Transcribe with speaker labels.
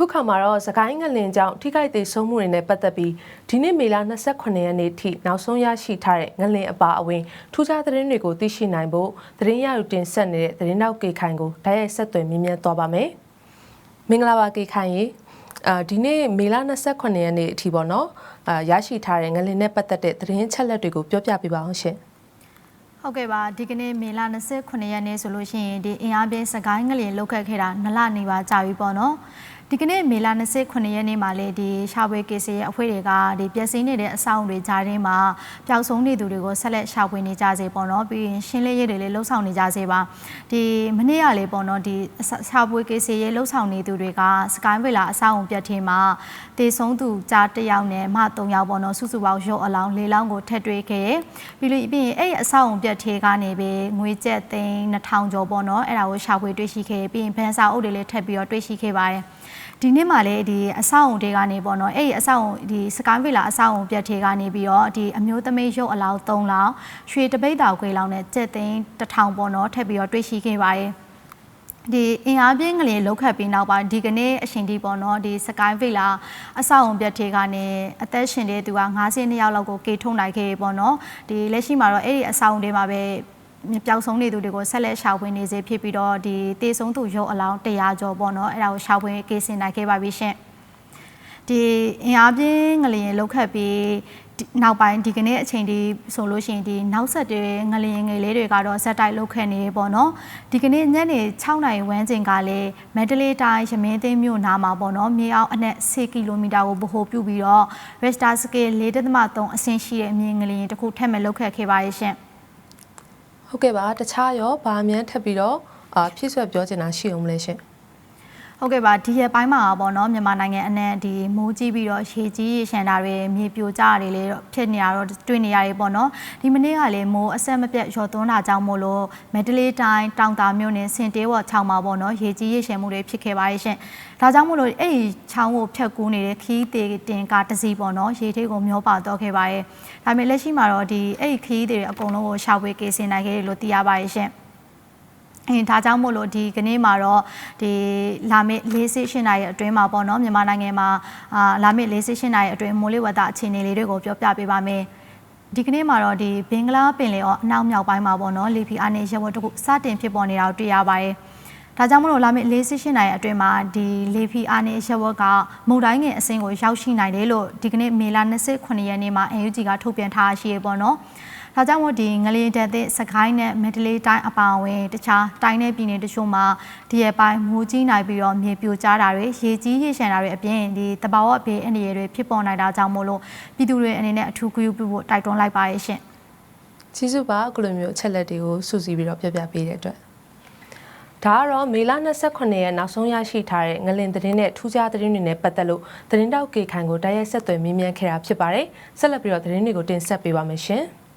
Speaker 1: အခုခါမှာတော့စကိုင်းငလင်ကြောင့်ထိခိုက်သေးဆုံးမှုတွေနဲ့ပတ်သက်ပြီးဒီနေ့မေလ28ရက်နေ့ထိနောက်ဆုံးရရှိထားတဲ့ငလင်အပါအဝင်ထူးခြားသတင်းတွေကိုသိရှိနိုင်ဖို့သတင်းရယူတင်ဆက်နေတဲ့သတင်းတောက်ကေခိုင်ကိုတိုက်ရိုက်ဆက်သွယ်မြင်းမြန်းသွားပါမယ်။မင်္ဂလာပါကေခိုင်ရေအာဒီနေ့မေလ28ရက်နေ့အထိပေါ့နော်အာရရှိထားတဲ့ငလင်နဲ့ပတ်သက်တဲ့သတင်းချက်လက်တွေကိုပြောပြပေးပါအောင်ရှင်။
Speaker 2: ဟုတ်ကဲ့ပါဒီကနေ့မေလ29ရက်နေ့ဆိုလို့ရှိရင်ဒီအင်အားပြင်းစကိုင်းငလျင်လောက်ခတ်ခဲ့တာနလနေပါကြာပြီပေါ့နော် ဒီကနေ့မေလ29ရက်နေ့မှာလေဒီရှာဖွေကေစီရဲ့အဖွဲ့တွေကဒီပျက်စီးနေတဲ့အဆောက်အုံတွေကြားထဲမှာပျောက်ဆုံးနေသူတွေကိုဆက်လက်ရှာဖွေနေကြစေပေါ့နော်ပြီးရင်ရှင်းလင်းရေးတွေလည်းလှုပ်ဆောင်နေကြစေပါဒီမနေ့ကလေပေါ့နော်ဒီရှာဖွေကေစီရဲ့လှုပ်ဆောင်နေသူတွေကစကိုင်းဗီလာအဆောက်အုံပြတ်ထင်းမှာတေဆုံးသူကြားတစ်ယောက်နဲ့မ၃ယောက်ပေါ့နော်စုစုပေါင်းရုပ်အလောင်း၄လောင်းကိုထက်တွေ့ခဲ့ပြီးလို့ပြီးရင်အဲ့ဒီအဆောက်အုံပြတ်ထင်းကနေပဲငွေကျပ်သိန်း2000ကျော်ပေါ့နော်အဲ့ဒါကိုရှာဖွေတွေ့ရှိခဲ့ပြီးရင်ဗန်စာအုပ်တွေလည်းထပ်ပြီးတော့တွေ့ရှိခဲ့ပါတယ် ဒီနေ့မှလည်းဒီအဆောက်အုံတွေကနေပေါ့နော်အဲ့ဒီအဆောက်အုံဒီစကိုင်းဗီလာအဆောက်အုံပြတ်ထေကနေပြီးတော့ဒီအမျိုးသမီးရုပ်အလောင်း3လောင်းရွှေတပိတ်တောင်ခွေလောင်းနဲ့ကျက်သိန်း1000ပေါ့နော်ထပ်ပြီးတော့တွေ့ရှိခဲ့ပါတယ်ဒီအင်အားပြင်းကလေးလောက်ခတ်ပြီးနောက်ပိုင်းဒီကနေ့အရှင်ဒီပေါ့နော်ဒီစကိုင်းဗီလာအဆောက်အုံပြတ်ထေကနေအသက်ရှင်တဲ့သူက92ယောက်လောက်ကိုကေထုံနိုင်ခဲ့ပေါ့နော်ဒီလက်ရှိမှာတော့အဲ့ဒီအဆောက်အုံတွေမှာပဲ ပျောက်ဆုံးနေသူတွေကိုဆက်လက်ရှာဖွေနေစေဖြစ်ပြီးတော့ဒီတေဆုံးသူရုပ်အလောင်း100ကျော်ပေါ့နော်အဲ့ဒါကိုရှာဖွေကေးစင်နိုင်ခဲ့ပါပြီရှင်ဒီအင်အားပြင်းငလျင်လောက်ခတ်ပြီးနောက်ပိုင်းဒီကနေ့အချိန်ဒီဆိုလို့ရှိရင်ဒီနောက်ဆက်တွဲငလျင်ငယ်လေးတွေကတော့ဇက်တိုက်လောက်ခတ်နေပေါ့နော်ဒီကနေ့ညနေ6နာရီဝန်းကျင်ကလည်းမန္တလေးတိုင်းရမင်းသိမ်းမြို့နားမှာပေါ့နော်မြေအောက်အနက်10ကီလိုမီတာကိုဗဟိုပြုပြီးတော့ Richter scale 4.3အဆင့်ရှိတဲ့မြေငလျင်တစ်ခုထပ်မံလောက်ခတ်ခဲ့ပါရဲ့ရှင်
Speaker 1: ဟုတ်ကဲ့ပါတခြားရောဗာမြန်ထပ်ပြီးတော့အာဖြစ်ဆွဲပြောချင်တာရှိအောင်မလဲရှင်
Speaker 2: ဟုတ်ကဲ့ပါဒီရက်ပိုင်းမှာပေါ့နော်မြန်မာနိုင်ငံအနှံ့ဒီမိုးကြီးပြီးတော့ရေကြီးရေရှမ်းတာတွေမြေပြိုကျတာတွေလည်းဖြစ်နေရတော့တွေ့နေရတယ်ပေါ့နော်ဒီမနေ့ကလည်းမိုးအဆက်မပြတ်ရော်သွန်းတာကြောင့်မို့လို့မက်ဒလေးတိုင်းတောင်တာမြို့နယ်စင်တေးဝချောင်းမှာပေါ့နော်ရေကြီးရေရှမ်းမှုတွေဖြစ်ခဲ့ပါရဲ့ရှင်ဒါကြောင့်မို့လို့အဲ့ဒီချောင်းကိုဖြတ်ကူးနေတဲ့ခီးသေးတင်ကားတစ်စီးပေါ့နော်ရေထိပ်ကိုမျောပါတော့ခဲ့ပါရဲ့ဒါပေမဲ့လက်ရှိမှာတော့ဒီအဲ့ဒီခီးသေးတွေအကုန်လုံးကိုရှာဖွေကေးစင်နိုင်ခဲ့တယ်လို့သိရပါရဲ့ရှင် အင်းဒါကြောင့်မို့လို့ဒီကနေ့မှာတော့ဒီလာမယ့်၄၈ရှင်နာရီအတွင်းမှာပေါ့နော်မြန်မာနိုင်ငံမှာအာလာမယ့်၄၈ရှင်နာရီအတွင်းမိုးလေဝသအခြေအနေလေးတွေကိုပြောပြပေးပါမယ်ဒီကနေ့မှာတော့ဒီဘင်္ဂလားပင်လယ်အော်အနောက်မြောက်ပိုင်းမှာပေါ့နော်လေဖီအားနဲ့ရဲဝတ်တခုစတင်ဖြစ်ပေါ်နေတာကိုတွေ့ရပါတယ်ဒါကြောင့်မလို့လာမယ့်၄၈ရှင်နာရီအတွင်းမှာဒီလေဖီအားနဲ့ရဲဝတ်ကမုန်တိုင်းငယ်အဆင့်ကိုရောက်ရှိနိုင်တယ်လို့ဒီကနေ့မေလ29ရက်နေ့မှာ NUG ကထုတ်ပြန်ထားရှိရပေါ့နော် ဒါကြောင့်မို့ဒီငလျင်တက်တဲ့စကိုင်းနဲ့မက်ဒလေးတိုင်းအပါအဝင်တခြားတိုင်းနဲ့ပြည်နယ်တချို့မှာဒီရက်ပိုင်းမိုးကြီးနိုင်ပြီးတော့မြေပြိုကျတာတွေရေကြီးရေရှမ်းတာတွေအပြင်ဒီတဘာဝဘေးအနေတွေဖြစ်ပေါ်နိုင်တာကြောင့်မို့လို့ပြည်သူတွေအနေနဲ့အထူးဂရုပြုဖို့တိုက်တွန်းလိုက်ပါရဲ့ရှင်
Speaker 1: ကျေးဇူးပါအခုလိုမျိုးအချက်လက်တွေကိုစုစည်းပြီးတော့ပြပြပေးတဲ့အတွက်ဒါကတော့မေလ28ရက်နောက်ဆုံးရရှိထားတဲ့ငလင်သတင်းနဲ့ထူးခြားသတင်းတွေနဲ့ပတ်သက်လို့သတင်းတောက်ကေခိုင်ကိုတိုက်ရိုက်ဆက်သွယ်မေးမြန်းခဲ့တာဖြစ်ပါတယ်ဆက်လက်ပြီးတော့သတင်းတွေကိုတင်ဆက်ပေးပါမယ်ရှင်။